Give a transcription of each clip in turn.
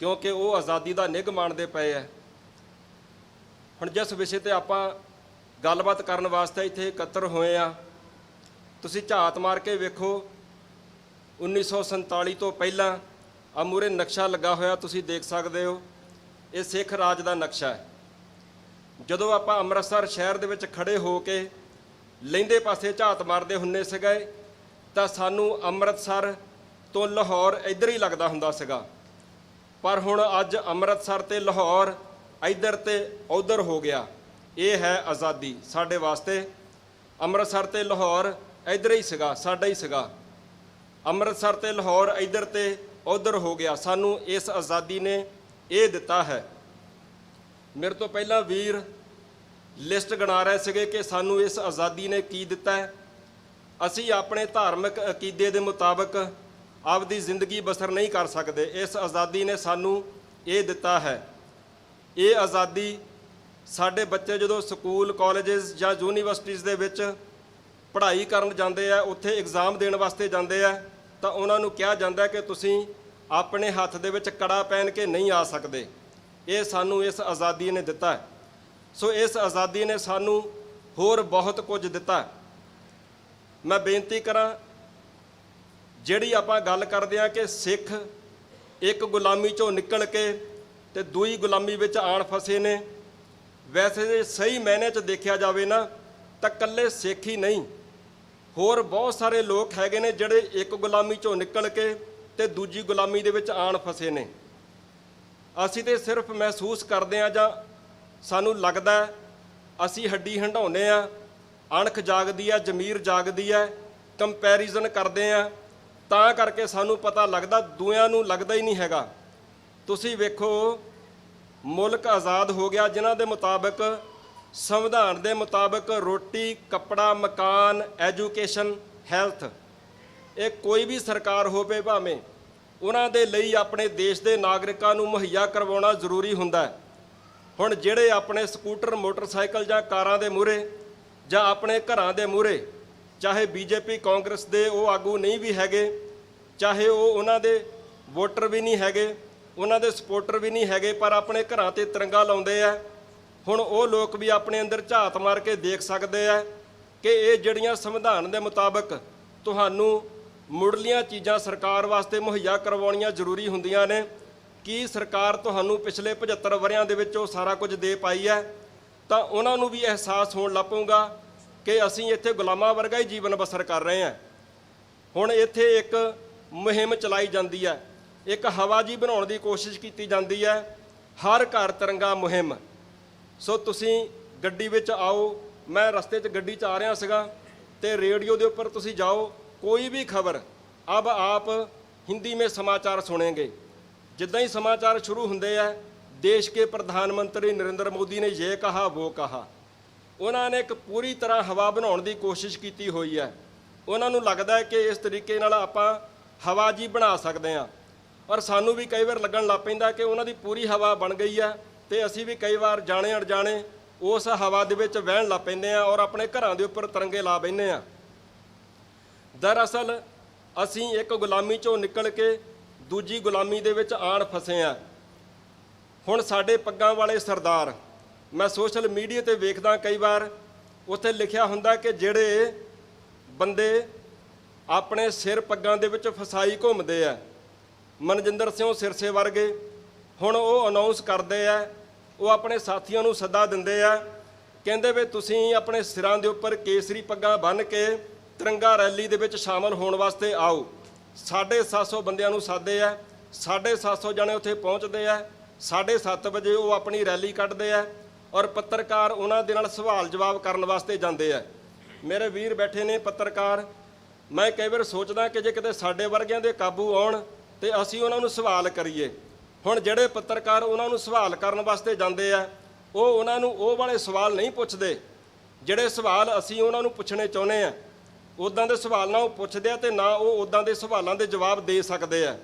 ਕਿਉਂਕਿ ਉਹ ਆਜ਼ਾਦੀ ਦਾ ਨਿੱਘ ਮਾਣਦੇ ਪਏ ਐ ਹੁਣ ਜਿਸ ਵਿਸ਼ੇ ਤੇ ਆਪਾਂ ਗੱਲਬਾਤ ਕਰਨ ਵਾਸਤੇ ਇੱਥੇ ਇਕੱਤਰ ਹੋਏ ਆ, ਤੁਸੀਂ ਝਾਤ ਮਾਰ ਕੇ ਵੇਖੋ 1947 ਤੋਂ ਪਹਿਲਾਂ ਆ ਮੂਰੇ ਨਕਸ਼ਾ ਲੱਗਾ ਹੋਇਆ ਤੁਸੀਂ ਦੇਖ ਸਕਦੇ ਹੋ। ਇਹ ਸਿੱਖ ਰਾਜ ਦਾ ਨਕਸ਼ਾ ਹੈ। ਜਦੋਂ ਆਪਾਂ ਅੰਮ੍ਰਿਤਸਰ ਸ਼ਹਿਰ ਦੇ ਵਿੱਚ ਖੜੇ ਹੋ ਕੇ ਲੈਂਦੇ ਪਾਸੇ ਝਾਤ ਮਾਰਦੇ ਹੁੰਨੇ ਸੀਗੇ, ਤਾਂ ਸਾਨੂੰ ਅੰਮ੍ਰਿਤਸਰ ਤੋਂ ਲਾਹੌਰ ਇੱਧਰ ਹੀ ਲੱਗਦਾ ਹੁੰਦਾ ਸੀਗਾ। ਪਰ ਹੁਣ ਅੱਜ ਅੰਮ੍ਰਿਤਸਰ ਤੇ ਲਾਹੌਰ ਇੱਧਰ ਤੇ ਉੱਧਰ ਹੋ ਗਿਆ। ਇਹ ਹੈ ਆਜ਼ਾਦੀ। ਸਾਡੇ ਵਾਸਤੇ ਅੰਮ੍ਰਿਤਸਰ ਤੇ ਲਾਹੌਰ ਇੱਧਰ ਹੀ ਸੀਗਾ, ਸਾਡਾ ਹੀ ਸੀਗਾ। ਅੰਮ੍ਰਿਤਸਰ ਤੇ ਲਾਹੌਰ ਇੱਧਰ ਤੇ ਉੱਧਰ ਹੋ ਗਿਆ। ਸਾਨੂੰ ਇਸ ਆਜ਼ਾਦੀ ਨੇ ਇਹ ਦਿੱਤਾ ਹੈ। ਮੇਰੇ ਤੋਂ ਪਹਿਲਾਂ ਵੀਰ ਲਿਸਟ ਗਣਾ ਰਹੇ ਸੀਗੇ ਕਿ ਸਾਨੂੰ ਇਸ ਆਜ਼ਾਦੀ ਨੇ ਕੀ ਦਿੱਤਾ ਹੈ। ਅਸੀਂ ਆਪਣੇ ਧਾਰਮਿਕ ਅਕੀਦੇ ਦੇ ਮੁਤਾਬਕ ਆਪਦੀ ਜ਼ਿੰਦਗੀ ਬਸਰ ਨਹੀਂ ਕਰ ਸਕਦੇ। ਇਸ ਆਜ਼ਾਦੀ ਨੇ ਸਾਨੂੰ ਇਹ ਦਿੱਤਾ ਹੈ। ਇਹ ਆਜ਼ਾਦੀ ਸਾਡੇ ਬੱਚੇ ਜਦੋਂ ਸਕੂਲ, ਕਾਲਜਸ ਜਾਂ ਯੂਨੀਵਰਸਿਟੀਜ਼ ਦੇ ਵਿੱਚ ਪੜ੍ਹਾਈ ਕਰਨ ਜਾਂਦੇ ਆ, ਉੱਥੇ ਐਗਜ਼ਾਮ ਦੇਣ ਵਾਸਤੇ ਜਾਂਦੇ ਆ, ਤਾਂ ਉਹਨਾਂ ਨੂੰ ਕਿਹਾ ਜਾਂਦਾ ਕਿ ਤੁਸੀਂ ਆਪਣੇ ਹੱਥ ਦੇ ਵਿੱਚ ਕੜਾ ਪਹਿਨ ਕੇ ਨਹੀਂ ਆ ਸਕਦੇ। ਇਹ ਸਾਨੂੰ ਇਸ ਆਜ਼ਾਦੀ ਨੇ ਦਿੱਤਾ ਸੋ ਇਸ ਆਜ਼ਾਦੀ ਨੇ ਸਾਨੂੰ ਹੋਰ ਬਹੁਤ ਕੁਝ ਦਿੱਤਾ ਮੈਂ ਬੇਨਤੀ ਕਰਾਂ ਜਿਹੜੀ ਆਪਾਂ ਗੱਲ ਕਰਦੇ ਆ ਕਿ ਸਿੱਖ ਇੱਕ ਗੁਲਾਮੀ ਚੋਂ ਨਿਕਲ ਕੇ ਤੇ ਦੂਈ ਗੁਲਾਮੀ ਵਿੱਚ ਆਣ ਫਸੇ ਨੇ, ਵੈਸੇ ਜੇ ਸਹੀ ਮਾਇਨੇ 'ਚ ਦੇਖਿਆ ਜਾਵੇ ਨਾ, ਤਾਂ ਕੱਲੇ ਸਿੱਖ ਹੀ ਨਹੀਂ। ਹੋਰ ਬਹੁਤ ਸਾਰੇ ਲੋਕ ਹੈਗੇ ਨੇ ਜਿਹੜੇ ਇੱਕ ਗੁਲਾਮੀ ਚੋਂ ਨਿਕਲ ਕੇ ਤੇ ਦੂਜੀ ਗੁਲਾਮੀ ਦੇ ਵਿੱਚ ਆਣ ਫਸੇ ਨੇ। ਅਸੀਂ ਤੇ ਸਿਰਫ ਮਹਿਸੂਸ ਕਰਦੇ ਆ ਜਾਂ ਸਾਨੂੰ ਲੱਗਦਾ ਅਸੀਂ ਹੱਡੀ ਹੰਡਾਉਨੇ ਆ ਅਣਖ ਜਾਗਦੀ ਆ ਜ਼ਮੀਰ ਜਾਗਦੀ ਆ ਕੰਪੈਰੀਜ਼ਨ ਕਰਦੇ ਆ ਤਾਂ ਕਰਕੇ ਸਾਨੂੰ ਪਤਾ ਲੱਗਦਾ ਦੂਆਂ ਨੂੰ ਲੱਗਦਾ ਹੀ ਨਹੀਂ ਹੈਗਾ। ਤੁਸੀਂ ਵੇਖੋ, ਮੁਲਕ ਆਜ਼ਾਦ ਹੋ ਗਿਆ, ਜਿਨ੍ਹਾਂ ਦੇ ਮੁਤਾਬਕ, ਸੰਵਿਧਾਨ ਦੇ ਮੁਤਾਬਕ ਰੋਟੀ, ਕੱਪੜਾ, ਮਕਾਨ, ਐਜੂਕੇਸ਼ਨ, ਹੈਲਥ, ਇਹ ਕੋਈ ਵੀ ਸਰਕਾਰ ਹੋਵੇ ਭਾਵੇਂ, ਉਹਨਾਂ ਦੇ ਲਈ ਆਪਣੇ ਦੇਸ਼ ਦੇ ਨਾਗਰਿਕਾਂ ਨੂੰ ਮੁਹੱਈਆ ਕਰਵਾਉਣਾ ਜ਼ਰੂਰੀ ਹੁੰਦਾ ਹੈ। ਹੁਣ ਜਿਹੜੇ ਆਪਣੇ ਸਕੂਟਰ, ਮੋਟਰਸਾਈਕਲ ਜਾਂ ਕਾਰਾਂ ਦੇ ਮੂਹਰੇ ਜਾਂ ਆਪਣੇ ਘਰਾਂ ਦੇ ਮੂਹਰੇ ਚਾਹੇ ਬੀਜੇਪੀ ਕਾਂਗਰਸ ਦੇ ਉਹ ਆਗੂ ਨਹੀਂ ਵੀ ਹੈਗੇ, ਚਾਹੇ ਉਹ ਉਹਨਾਂ ਦੇ ਵੋਟਰ ਵੀ ਨਹੀਂ ਹੈਗੇ, ਉਹਨਾਂ ਦੇ ਸਪੋਰਟਰ ਵੀ ਨਹੀਂ ਹੈਗੇ, ਪਰ ਆਪਣੇ ਘਰਾਂ ਤੇ ਤਿਰੰਗਾ ਲਾਉਂਦੇ ਆ। ਹੁਣ ਉਹ ਲੋਕ ਵੀ ਆਪਣੇ ਅੰਦਰ ਝਾਤ ਮਾਰ ਕੇ ਦੇਖ ਸਕਦੇ ਆ ਕਿ ਇਹ ਜਿਹੜੀਆਂ ਸੰਵਿਧਾਨ ਦੇ ਮੁਤਾਬਕ ਤੁਹਾਨੂੰ ਮੁੱਢਲੀਆਂ ਚੀਜ਼ਾਂ ਸਰਕਾਰ ਵਾਸਤੇ ਮੁਹੱਈਆ ਕਰਵਾਉਣੀਆਂ ਜ਼ਰੂਰੀ ਹੁੰਦੀਆਂ ਨੇ, ਕੀ ਸਰਕਾਰ ਤੁਹਾਨੂੰ ਪਿਛਲੇ 75 ਵਰਿਆਂ ਦੇ ਵਿੱਚ ਉਹ ਸਾਰਾ ਕੁਝ ਦੇ ਪਾਈ ਹੈ, ਤਾਂ ਉਹਨਾਂ ਨੂੰ ਵੀ ਅਹਿਸਾਸ ਹੋਣ ਲੱਪੂਗਾ ਕਿ ਅਸੀਂ ਇੱਥੇ ਗੁਲਾਮਾਂ ਵਰਗਾ ਹੀ ਜੀਵਨ ਬਸਰ ਕਰ ਰਹੇ ਹਾਂ। ਹੁਣ ਇੱਥੇ ਇੱਕ ਮੁਹਿੰਮ ਚਲਾਈ ਜਾਂਦੀ ਹੈ। ਇੱਕ ਹਵਾ ਜੀ ਬਣਾਉਣ ਦੀ ਕੋਸ਼ਿਸ਼ ਕੀਤੀ ਜਾਂਦੀ ਹੈ। ਹਰ ਘਰ ਤਿਰੰਗਾ ਮੁਹਿੰਮ। ਸੋ ਤੁਸੀਂ ਗੱਡੀ ਵਿੱਚ ਆਓ। ਮੈਂ ਰਸਤੇ 'ਚ ਗੱਡੀ 'ਚ ਆ ਰਿਹਾ ਸੀਗਾ ਤੇ ਰੇਡੀਓ ਦੇ ਉੱਪਰ ਤੁਸੀਂ ਜਾਓ। ਕੋਈ ਵੀ ਖਬਰ, ਅਬ ਆਪ ਹਿੰਦੀ ਵਿੱਚ ਸਮਾਚਾਰ ਸੁਣੇਗੇ। ਜਿੱਦਾਂ ਹੀ ਸਮਾਚਾਰ ਸ਼ੁਰੂ ਹੁੰਦੇ ਆ, ਦੇਸ਼ ਕੇ ਪ੍ਰਧਾਨ ਮੰਤਰੀ ਨਰਿੰਦਰ ਮੋਦੀ ਨੇ ਇਹ ਕਿਹਾ ਉਹ ਕਹਾ। ਉਹਨਾਂ ਨੇ ਇੱਕ ਪੂਰੀ ਤਰ੍ਹਾਂ ਹਵਾ ਬਣਾਉਣ ਦੀ ਕੋਸ਼ਿਸ਼ ਕੀਤੀ ਹੋਈ ਹੈ। ਉਹਨਾਂ ਨੂੰ ਲੱਗਦਾ ਹੈ ਕਿ ਇਸ ਤਰੀਕੇ ਨਾਲ ਆਪਾਂ ਹਵਾ ਜੀ ਬਣਾ ਸਕਦੇ ਹਾਂ। ਔਰ ਸਾਨੂੰ ਵੀ ਕਈ ਵਾਰ ਲੱਗਣ ਲੱਗ ਪੈਂਦਾ ਕਿ ਉਹਨਾਂ ਦੀ ਪੂਰੀ ਹਵਾ ਬਣ ਗਈ ਹੈ ਤੇ ਅਸੀਂ ਵੀ ਕਈ ਵਾਰ ਜਾਣੇ ਅਣਜਾਣੇ ਉਸ ਹਵਾ ਦੇ ਵਿੱਚ ਵਹਿਣ ਲੱਗ ਪੈਂਦੇ ਆ ਔਰ ਆਪਣੇ ਘਰਾਂ ਦੇ ਉੱਪਰ ਤਿਰੰਗੇ ਲਾ ਬੈੰਨੇ ਆ ਦਰਅਸਲ ਅਸੀਂ ਇੱਕ ਗੁਲਾਮੀ ਚੋਂ ਨਿਕਲ ਕੇ ਦੂਜੀ ਗੁਲਾਮੀ ਦੇ ਵਿੱਚ ਆਣ ਫਸੇ ਆ ਹੁਣ ਸਾਡੇ ਪੱਗਾਂ ਵਾਲੇ ਸਰਦਾਰ ਮੈਂ ਸੋਸ਼ਲ ਮੀਡੀਆ ਤੇ ਵੇਖਦਾ ਕਈ ਵਾਰ, ਉੱਥੇ ਲਿਖਿਆ ਹੁੰਦਾ ਕਿ ਜਿਹੜੇ ਬੰਦੇ ਆਪਣੇ ਸਿਰ ਪੱਗਾਂ ਦੇ ਵਿੱਚ ਫਸਾਈ ਘੁੰਮਦੇ ਆ, ਮਨਜਿੰਦਰ ਸਿੰਘ ਸਿਰਸੇ ਵਰਗੇ, ਹੁਣ ਉਹ ਅਨਾਉਂਸ ਕਰਦੇ ਆ, ਉਹ ਆਪਣੇ ਸਾਥੀਆਂ ਨੂੰ ਸੱਦਾ ਦਿੰਦੇ ਆ, ਕਹਿੰਦੇ ਵੀ ਤੁਸੀਂ ਆਪਣੇ ਸਿਰਾਂ ਦੇ ਉੱਪਰ ਕੇਸਰੀ ਪੱਗਾਂ ਬੰਨ੍ਹ ਕੇ ਤਿਰੰਗਾ ਰੈਲੀ ਦੇ ਵਿੱਚ ਸ਼ਾਮਲ ਹੋਣ ਵਾਸਤੇ ਆਓ। 750 ਬੰਦਿਆਂ ਨੂੰ ਸਾਦੇ ਆ 750 ਜਣੇ ਉੱਥੇ ਪਹੁੰਚਦੇ ਆ 7:30 ਵਜੇ ਉਹ ਆਪਣੀ ਰੈਲੀ ਕੱਢਦੇ ਆ ਔਰ ਪੱਤਰਕਾਰ ਉਹਨਾਂ ਦੇ ਨਾਲ ਸਵਾਲ ਜਵਾਬ ਕਰਨ ਵਾਸਤੇ ਜਾਂਦੇ ਆ। ਮੇਰੇ ਵੀਰ ਬੈਠੇ ਨੇ ਪੱਤਰਕਾਰ, ਮੈਂ ਕਈ ਵਾਰ ਸੋਚਦਾ ਕਿ ਜੇ ਕਿਤੇ ਸਾਡੇ ਵਰਗਿਆਂ ਦੇ ਕਾਬੂ ਆਉਣ ਤੇ ਅਸੀਂ ਉਹਨਾਂ ਨੂੰ ਸਵਾਲ ਕਰੀਏ। ਹੁਣ ਜਿਹੜੇ ਪੱਤਰਕਾਰ ਉਹਨਾਂ ਨੂੰ ਸਵਾਲ ਕਰਨ ਵਾਸਤੇ ਜਾਂਦੇ ਆ, ਉਹ ਉਹਨਾਂ ਨੂੰ ਉਹ ਵਾਲੇ ਸਵਾਲ ਨਹੀਂ ਪੁੱਛਦੇ। ਜਿਹੜੇ ਸਵਾਲ ਅਸੀਂ ਉਹਨਾਂ ਨੂੰ ਪੁੱਛਣੇ ਚਾਹੁੰਦੇ ਆ ਉਦਾਂ ਦੇ ਸਵਾਲ ਨਾ ਉਹ ਪੁੱਛਦੇ ਆ ਤੇ ਨਾ ਉਹ ਉਦਾਂ ਦੇ ਸਵਾਲਾਂ ਦੇ ਜਵਾਬ ਦੇ ਸਕਦੇ ਆ।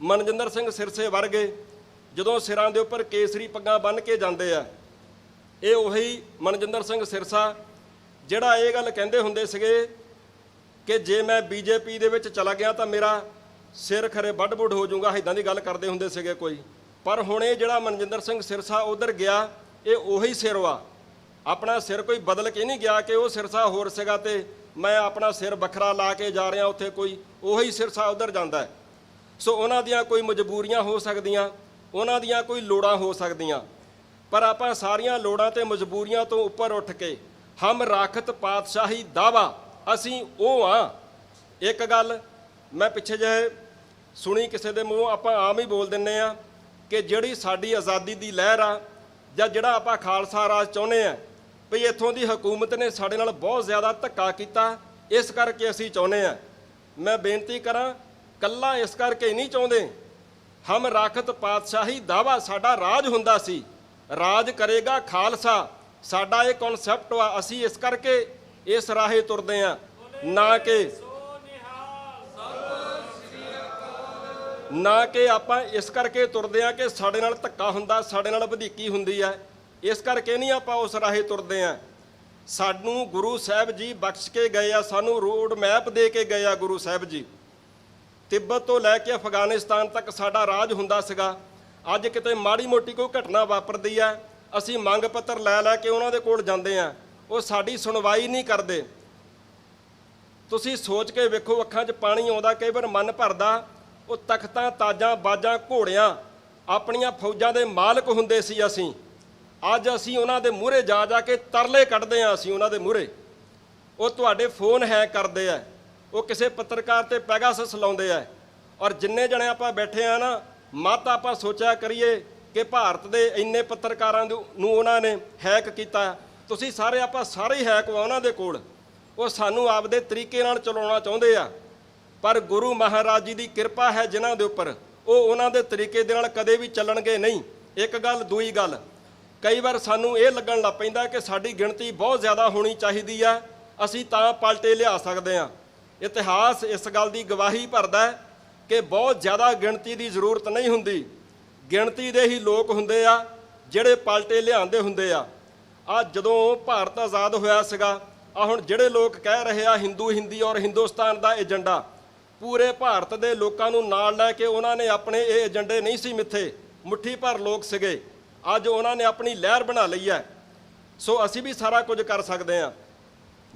ਮਨਜਿੰਦਰ ਸਿੰਘ ਸਿਰਸੇ ਵਰਗੇ ਜਦੋਂ ਸਿਰਾਂ ਦੇ ਉੱਪਰ ਕੇਸਰੀ ਪੱਗਾਂ ਬੰਨ੍ਹ ਕੇ ਜਾਂਦੇ ਆ ਇਹ ਉਹੀ ਮਨਜਿੰਦਰ ਸਿੰਘ ਸਿਰਸਾ ਜਿਹੜਾ ਇਹ ਗੱਲ ਕਹਿੰਦੇ ਹੁੰਦੇ ਸੀਗੇ ਕਿ ਜੇ ਮੈਂ ਬੀਜੇਪੀ ਦੇ ਵਿੱਚ ਚਲਾ ਗਿਆ ਤਾਂ ਮੇਰਾ ਸਿਰ ਖਰੇ ਵੱਡ-ਵੁੱਡ ਹੋ ਜਾਊਗਾ ਇਦਾਂ ਦੀ ਗੱਲ ਕਰਦੇ ਹੁੰਦੇ ਸੀਗੇ ਕੋਈ। ਪਰ ਹੁਣ ਇਹ ਜਿਹੜਾ ਮਨਜਿੰਦਰ ਸਿੰਘ ਸਿਰਸਾ ਉਧਰ ਗਿਆ, ਇਹ ਉਹੀ ਸਿਰ ਵਾ। ਆਪਣਾ ਸਿਰ ਕੋਈ ਬਦਲ ਕੇ ਨਹੀਂ ਗਿਆ ਕਿ ਉਹ ਸਿਰਸਾ ਹੋਰ ਸੀਗਾ ਤੇ ਮੈਂ ਆਪਣਾ ਸਿਰ ਵੱਖਰਾ ਲਾ ਕੇ ਜਾ ਰਿਹਾ ਉੱਥੇ ਕੋਈ, ਉਹੀ ਸਿਰਸਾ ਉਧਰ ਜਾਂਦਾ ਹੈ। ਸੋ ਉਹਨਾਂ ਦੀਆਂ ਕੋਈ ਮਜਬੂਰੀਆਂ ਹੋ ਸਕਦੀਆਂ, ਉਹਨਾਂ ਦੀਆਂ ਕੋਈ ਲੋੜਾਂ ਹੋ ਸਕਦੀਆਂ। ਪਰ ਆਪਾਂ ਸਾਰੀਆਂ ਲੋੜਾਂ ਤੇ ਮਜਬੂਰੀਆਂ ਤੋਂ ਉੱਪਰ ਉੱਠ ਕੇ ਹਮ ਰਾਖਤ ਪਾਤਸ਼ਾਹੀ ਦਾਵਾ, ਅਸੀਂ ਉਹ ਆ ਇੱਕ ਗੱਲ ਮੈਂ ਪਿੱਛੇ ਜਿਹੇ ਸੁਣੀ ਕਿਸੇ ਦੇ ਮੂੰਹ, ਆਪਾਂ ਆਮ ਹੀ ਬੋਲ ਦਿੰਨੇ ਆ ਕਿ ਜਿਹੜੀ ਸਾਡੀ ਆਜ਼ਾਦੀ ਦੀ ਲਹਿਰ ਆ ਜਾਂ ਜਿਹੜਾ ਆਪਾਂ ਖਾਲਸਾ ਰਾਜ ਚਾਹੁੰਦੇ ਆ, ਵੀ ਇੱਥੋਂ ਦੀ ਹਕੂਮਤ ਨੇ ਸਾਡੇ ਨਾਲ ਬਹੁਤ ਜ਼ਿਆਦਾ ਧੱਕਾ ਕੀਤਾ, ਇਸ ਕਰਕੇ ਅਸੀਂ ਚਾਹੁੰਦੇ ਆ। ਮੈਂ ਬੇਨਤੀ ਕਰਾਂ ਕੱਲਾ ਇਸ ਕਰਕੇ ਨਹੀਂ ਚਾਹੁੰਦੇ। ਹਮ ਰਾਖਤ ਪਾਤਸ਼ਾਹੀ ਦਾਵਾ ਸਾਡਾ ਰਾਜ ਹੁੰਦਾ ਸੀ। ਰਾਜ ਕਰੇਗਾ ਖਾਲਸਾ। ਸਾਡਾ ਇਹ ਕਨਸੈਪਟ ਵਾ, ਅਸੀਂ ਇਸ ਕਰਕੇ ਇਸ ਰਾਹੇ ਤੁਰਦੇ ਆ। ਨਾ ਕਿ ਨਾ ਕਿ ਆਪਾਂ ਇਸ ਕਰਕੇ ਤੁਰਦੇ ਆ ਕਿ ਸਾਡੇ ਨਾਲ ਧੱਕਾ ਹੁੰਦਾ, ਸਾਡੇ ਨਾਲ ਵਧੀਕੀ ਹੁੰਦੀ ਹੈ ਇਸ ਕਰਕੇ ਨਹੀਂ ਆਪਾਂ ਉਸ ਰਾਹੇ ਤੁਰਦੇ ਆ। ਸਾਨੂੰ ਗੁਰੂ ਸਾਹਿਬ ਜੀ ਬਖਸ਼ ਕੇ ਗਏ ਆ, ਸਾਨੂੰ ਰੋਡ ਮੈਪ ਦੇ ਕੇ ਗਏ ਆ ਗੁਰੂ ਸਾਹਿਬ ਜੀ। ਤਿੱਬਤ ਤੋਂ ਲੈ ਕੇ ਅਫਗਾਨਿਸਤਾਨ ਤੱਕ ਸਾਡਾ ਰਾਜ ਹੁੰਦਾ ਸੀਗਾ। ਅੱਜ ਕਿਤੇ ਮਾੜੀ ਮੋਟੀ ਕੋਈ ਘਟਨਾ ਵਾਪਰਦੀ ਹੈ ਅਸੀਂ ਮੰਗ ਪੱਤਰ ਲੈ ਲੈ ਕੇ ਉਹਨਾਂ ਦੇ ਕੋਲ ਜਾਂਦੇ ਆ। ਉਹ ਸਾਡੀ ਸੁਣਵਾਈ ਨਹੀਂ ਕਰਦੇ। ਤੁਸੀਂ ਸੋਚ ਕੇ ਵੇਖੋ, ਅੱਖਾਂ 'ਚ ਪਾਣੀ ਆਉਂਦਾ, ਕਈ ਵਾਰ ਮਨ ਭਰਦਾ, ਉਹ ਤਖਤਾਂ, ਤਾਜਾਂ, ਬਾਜਾਂ, ਘੋੜਿਆਂ, ਆਪਣੀਆਂ ਫੌਜਾਂ ਦੇ ਮਾਲਕ ਹੁੰਦੇ ਸੀ ਅਸੀਂ। ਅੱਜ ਅਸੀਂ ਉਹਨਾਂ ਦੇ ਮੂਹਰੇ ਜਾ ਜਾ ਕੇ ਤਰਲੇ ਕੱਢਦੇ ਆ ਅਸੀਂ ਉਹਨਾਂ ਦੇ ਮੂਹਰੇ। ਉਹ ਤੁਹਾਡੇ ਫੋਨ ਹੈਕ ਕਰਦੇ ਆ। ਉਹ ਕਿਸੇ ਪੱਤਰਕਾਰ ਤੇ ਪੈਗਾਸਸ ਲਾਉਂਦੇ ਆ। ਔਰ ਜਿੰਨੇ ਜਣੇ ਆਪਾਂ ਬੈਠੇ ਆ ਨਾ ਮਤ ਆਪਾਂ ਸੋਚਿਆ ਕਰੀਏ ਕਿ ਭਾਰਤ ਦੇ ਇੰਨੇ ਪੱਤਰਕਾਰਾਂ ਨੂੰ ਉਹਨਾਂ ਨੇ ਹੈਕ ਕੀਤਾ। ਤੁਸੀਂ ਸਾਰੇ ਆਪਾਂ ਸਾਰੇ ਹੀ ਹੈਕ ਵਾ ਉਹਨਾਂ ਦੇ ਕੋਲ। ਉਹ ਸਾਨੂੰ ਆਪਦੇ ਤਰੀਕੇ ਨਾਲ ਚਲਾਉਣਾ ਚਾਹੁੰਦੇ ਆ। ਪਰ ਗੁਰੂ ਮਹਾਰਾਜ ਜੀ ਦੀ ਕਿਰਪਾ ਹੈ ਜਿਨ੍ਹਾਂ ਦੇ ਉੱਪਰ। ਉਹ ਉਹਨਾਂ ਦੇ ਤਰੀਕੇ ਦੇ ਨਾਲ ਕਦੇ ਵੀ ਚੱਲਣਗੇ ਨਹੀਂ। ਇੱਕ ਗੱਲ, ਦੂਈ ਗੱਲ। ਕਈ ਵਾਰ ਸਾਨੂੰ ਇਹ ਲੱਗਣ ਲੱਗ ਪੈਂਦਾ ਕਿ ਸਾਡੀ ਗਿਣਤੀ ਬਹੁਤ ਜ਼ਿਆਦਾ ਹੋਣੀ ਚਾਹੀਦੀ ਆ। ਅਸੀਂ ਤਾਂ ਪਲਟੇ ਲਿਆ ਸਕਦੇ ਆ। ਇਤਿਹਾਸ ਇਸ ਗੱਲ ਦੀ ਗਵਾਹੀ ਭਰਦਾ ਹੈ ਕਿ ਬਹੁਤ ਜ਼ਿਆਦਾ ਗਿਣਤੀ ਦੀ ਜ਼ਰੂਰਤ ਨਹੀਂ ਹੁੰਦੀ। ਗਿਣਤੀ ਦੇ ਹੀ ਲੋਕ ਹੁੰਦੇ ਆ, ਜਿਹੜੇ ਪਲਟੇ ਲਿਆਂਦੇ ਹੁੰਦੇ ਆ। ਆ ਜਦੋਂ ਭਾਰਤ ਆਜ਼ਾਦ ਹੋਇਆ ਸੀਗਾ, ਆ ਹੁਣ ਜਿਹੜੇ ਲੋਕ ਕਹਿ ਰਹੇ ਆ, ਹਿੰਦੂ, ਹਿੰਦੀ ਔਰ ਹਿੰਦੁਸਤਾਨ ਦਾ ਏਜੰਡਾ। ਪੂਰੇ ਭਾਰਤ ਦੇ ਲੋਕਾਂ ਨੂੰ ਨਾਲ ਲੈ ਕੇ ਉਹਨਾਂ ਨੇ ਆਪਣੇ ਇਹ ਏਜੰਡੇ ਨਹੀਂ ਸੀ ਮਿੱਥੇ। ਮੁੱਠੀ ਭਰ ਲੋਕ ਸੀਗੇ। ਅੱਜ ਉਹਨਾਂ ਨੇ ਆਪਣੀ ਲਹਿਰ ਬਣਾ ਲਈ ਹੈ। ਸੋ ਅਸੀਂ ਵੀ ਸਾਰਾ ਕੁਝ ਕਰ ਸਕਦੇ ਹਾਂ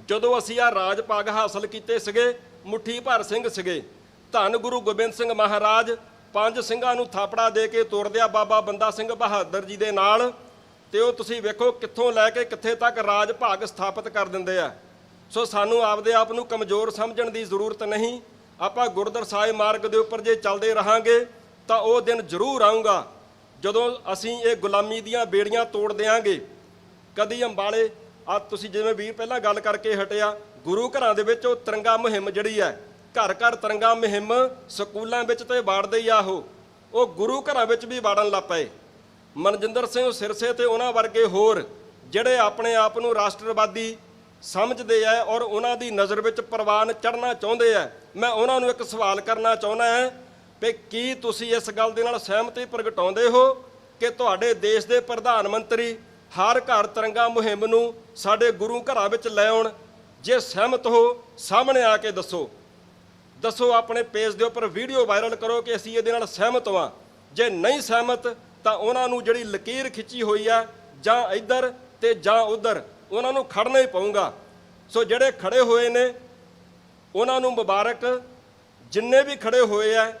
ਜਦੋਂ ਅਸੀਂ ਆ ਰਾਜ ਪੱਗ ਹਾਸਲ ਕੀਤੇ ਸੀਗੇ, ਮੁੱਠੀ ਭਰ ਸਿੰਘ ਸੀਗੇ ਧੰਨ ਗੁਰੂ ਗੋਬਿੰਦ ਸਿੰਘ ਮਹਾਰਾਜ, ਪੰਜ ਸਿੰਘਾਂ ਨੂੰ ਥਾਪੜਾ ਦੇ ਕੇ ਤੋਰਦਿਆ ਬਾਬਾ ਬੰਦਾ ਸਿੰਘ ਬਹਾਦਰ ਜੀ ਦੇ ਨਾਲ। ਤੇ ਉਹ ਤੁਸੀਂ ਵੇਖੋ ਕਿੱਥੋਂ ਲੈ ਕੇ ਕਿੱਥੇ ਤੱਕ ਰਾਜ ਭਾਗ ਸਥਾਪਿਤ ਕਰ ਦਿੰਦੇ ਆ। ਸੋ ਸਾਨੂੰ ਆਪਦੇ ਆਪ ਨੂੰ ਕਮਜ਼ੋਰ ਸਮਝਣ ਦੀ ਜ਼ਰੂਰਤ ਨਹੀਂ। ਆਪਾਂ ਗੁਰਦਰ ਸਾਹਿਬ ਮਾਰਗ ਦੇ ਉੱਪਰ ਜੇ ਚੱਲਦੇ ਰਹਾਂਗੇ, ਤਾਂ ਉਹ ਦਿਨ ਜ਼ਰੂਰ ਆਊਗਾ। ਜਦੋਂ ਅਸੀਂ ਇਹ ਗੁਲਾਮੀ ਦੀਆਂ ਬੇੜੀਆਂ ਤੋੜ ਦੇਾਂਗੇ ਕਦੀ ਅੰਬਾਲੇ ਆ ਤੁਸੀਂ ਜਿਵੇਂ ਵੀਰ ਪਹਿਲਾਂ ਗੱਲ ਕਰਕੇ ਹਟਿਆ, ਗੁਰੂ ਘਰਾਂ ਦੇ ਵਿੱਚ ਉਹ ਤਿਰੰਗਾ ਮੁਹਿੰਮ ਜਿਹੜੀ ਹੈ ਘਰ ਘਰ ਤਿਰੰਗਾ ਮੁਹਿੰਮ ਸਕੂਲਾਂ ਵਿੱਚ ਤੇ ਵਾੜਦੇ ਹੀ ਆ ਉਹ ਗੁਰੂ ਘਰਾਂ ਵਿੱਚ ਵੀ ਵਾੜਨ ਲੱਗ ਪਏ। ਮਨਜਿੰਦਰ ਸਿੰਘ ਸਿਰਸੇ ਤੇ ਉਹਨਾਂ ਵਰਗੇ ਹੋਰ ਜਿਹੜੇ ਆਪਣੇ ਆਪ ਨੂੰ ਰਾਸ਼ਟਰਵਾਦੀ ਸਮਝਦੇ ਆ ਔਰ ਉਹਨਾਂ ਦੀ ਨਜ਼ਰ ਵਿੱਚ ਪ੍ਰਵਾਨ ਚੜਨਾ ਚਾਹੁੰਦੇ ਆ ਮੈਂ ਉਹਨਾਂ ਨੂੰ ਇੱਕ ਸਵਾਲ ਕਰਨਾ ਚਾਹੁੰਦਾ ਹਾਂ ਕਿ ਕੀ ਤੁਸੀਂ ਇਸ ਗੱਲ ਦੇ ਨਾਲ ਸਹਿਮਤੀ ਪ੍ਰਗਟਾਉਂਦੇ ਹੋ ਕਿ ਤੁਹਾਡੇ ਦੇਸ਼ ਦੇ ਪ੍ਰਧਾਨ ਮੰਤਰੀ ਹਰ ਘਰ ਤਿਰੰਗਾ ਮੁਹਿੰਮ ਨੂੰ ਸਾਡੇ ਗੁਰੂ ਘਰਾਂ ਵਿੱਚ ਲੈ ਆਉਣ? ਜੇ ਸਹਿਮਤ ਹੋ, ਸਾਹਮਣੇ ਆ ਕੇ ਦੱਸੋ। ਦੱਸੋ ਆਪਣੇ ਪੇਜ ਦੇ ਉੱਪਰ ਵੀਡੀਓ ਵਾਇਰਲ ਕਰੋ ਕਿ ਅਸੀਂ ਇਹਦੇ ਨਾਲ ਸਹਿਮਤ ਹਾਂ। ਜੇ ਨਹੀਂ ਸਹਿਮਤ, ਤਾਂ ਉਹਨਾਂ ਨੂੰ ਜਿਹੜੀ ਲਕੀਰ ਖਿੱਚੀ ਹੋਈ ਆ, ਜਾਂ ਇੱਧਰ ਤੇ ਜਾਂ ਉੱਧਰ, ਉਹਨਾਂ ਨੂੰ ਖੜਨਾ ਹੀ ਪਊਗਾ। ਸੋ ਜਿਹੜੇ ਖੜੇ ਹੋਏ ਨੇ, ਉਹਨਾਂ ਨੂੰ ਮੁਬਾਰਕ। ਜਿੰਨੇ ਵੀ ਖੜੇ ਹੋਏ ਆ,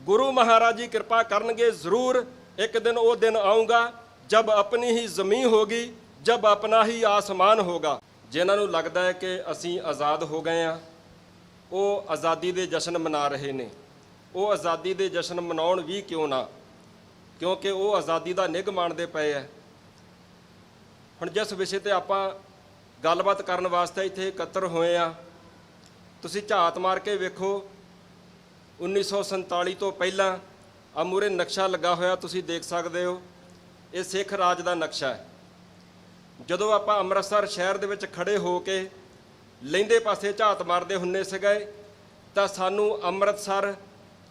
ਗੁਰੂ ਮਹਾਰਾਜ ਜੀ ਕਿਰਪਾ ਕਰਨਗੇ ਜ਼ਰੂਰ। ਇੱਕ ਦਿਨ ਉਹ ਦਿਨ ਆਊਗਾ, ਜਬ ਆਪਣੀ ਹੀ ਜ਼ਮੀਨ ਹੋਗੀ, ਜਬ ਆਪਣਾ ਹੀ ਆਸਮਾਨ ਹੋਗਾ। ਜਿਨ੍ਹਾਂ ਨੂੰ ਲੱਗਦਾ ਹੈ ਕਿ ਅਸੀਂ ਆਜ਼ਾਦ ਹੋ ਗਏ ਆ ਉਹ ਆਜ਼ਾਦੀ ਦੇ ਜਸ਼ਨ ਮਨਾ ਰਹੇ ਨੇ। ਉਹ ਆਜ਼ਾਦੀ ਦੇ ਜਸ਼ਨ ਮਨਾਉਣ ਵੀ ਕਿਉਂ ਨਾ? ਕਿਉਂਕਿ ਉਹ ਆਜ਼ਾਦੀ ਦਾ ਨਿੱਘ ਮਾਣਦੇ ਪਏ ਐ। ਹੁਣ ਜਿਸ ਵਿਸ਼ੇ ਤੇ ਆਪਾਂ ਗੱਲਬਾਤ ਕਰਨ ਵਾਸਤੇ ਇੱਥੇ ਇਕੱਤਰ ਹੋਏ ਆ, ਤੁਸੀਂ ਝਾਤ ਮਾਰ ਕੇ ਵੇਖੋ 1947 ਤੋਂ ਪਹਿਲਾਂ ਆ ਮੂਰੇ ਨਕਸ਼ਾ ਲੱਗਾ ਹੋਇਆ ਤੁਸੀਂ ਦੇਖ ਸਕਦੇ ਹੋ। ਇਹ ਸਿੱਖ ਰਾਜ ਦਾ ਨਕਸ਼ਾ ਹੈ ਜਦੋਂ ਆਪਾਂ ਅੰਮ੍ਰਿਤਸਰ ਸ਼ਹਿਰ ਦੇ ਵਿੱਚ ਖੜੇ ਹੋ ਕੇ ਲੈਂਦੇ ਪਾਸੇ ਝਾਤ ਮਾਰਦੇ ਹੁੰਨੇ ਸੀਗੇ, ਤਾਂ ਸਾਨੂੰ ਅੰਮ੍ਰਿਤਸਰ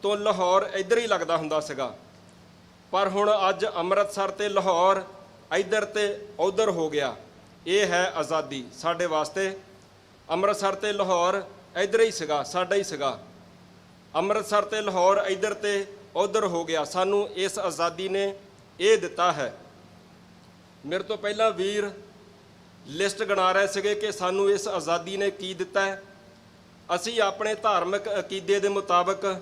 ਤੋਂ ਲਾਹੌਰ ਇੱਧਰ ਹੀ ਲੱਗਦਾ ਹੁੰਦਾ ਸੀਗਾ। ਪਰ ਹੁਣ ਅੱਜ ਅੰਮ੍ਰਿਤਸਰ ਤੇ ਲਾਹੌਰ ਇੱਧਰ ਤੇ ਉੱਧਰ ਹੋ ਗਿਆ। ਇਹ ਹੈ ਆਜ਼ਾਦੀ ਸਾਡੇ ਵਾਸਤੇ। ਅੰਮ੍ਰਿਤਸਰ ਤੇ ਲਾਹੌਰ ਇੱਧਰ ਹੀ ਸੀਗਾ, ਸਾਡਾ ਹੀ ਸੀਗਾ। ਅੰਮ੍ਰਿਤਸਰ ਤੇ ਲਾਹੌਰ ਇੱਧਰ ਤੇ ਉਧਰ ਹੋ ਗਿਆ। ਸਾਨੂੰ ਇਸ ਆਜ਼ਾਦੀ ਨੇ ਇਹ ਦਿੱਤਾ ਹੈ। ਮੇਰੇ ਤੋਂ ਪਹਿਲਾਂ ਵੀਰ ਲਿਸਟ ਗਣਾ ਰਹੇ ਸੀਗੇ ਕਿ ਸਾਨੂੰ ਇਸ ਆਜ਼ਾਦੀ ਨੇ ਕੀ ਦਿੱਤਾ ਹੈ। ਅਸੀਂ ਆਪਣੇ ਧਾਰਮਿਕ ਅਕੀਦੇ ਦੇ ਮੁਤਾਬਕ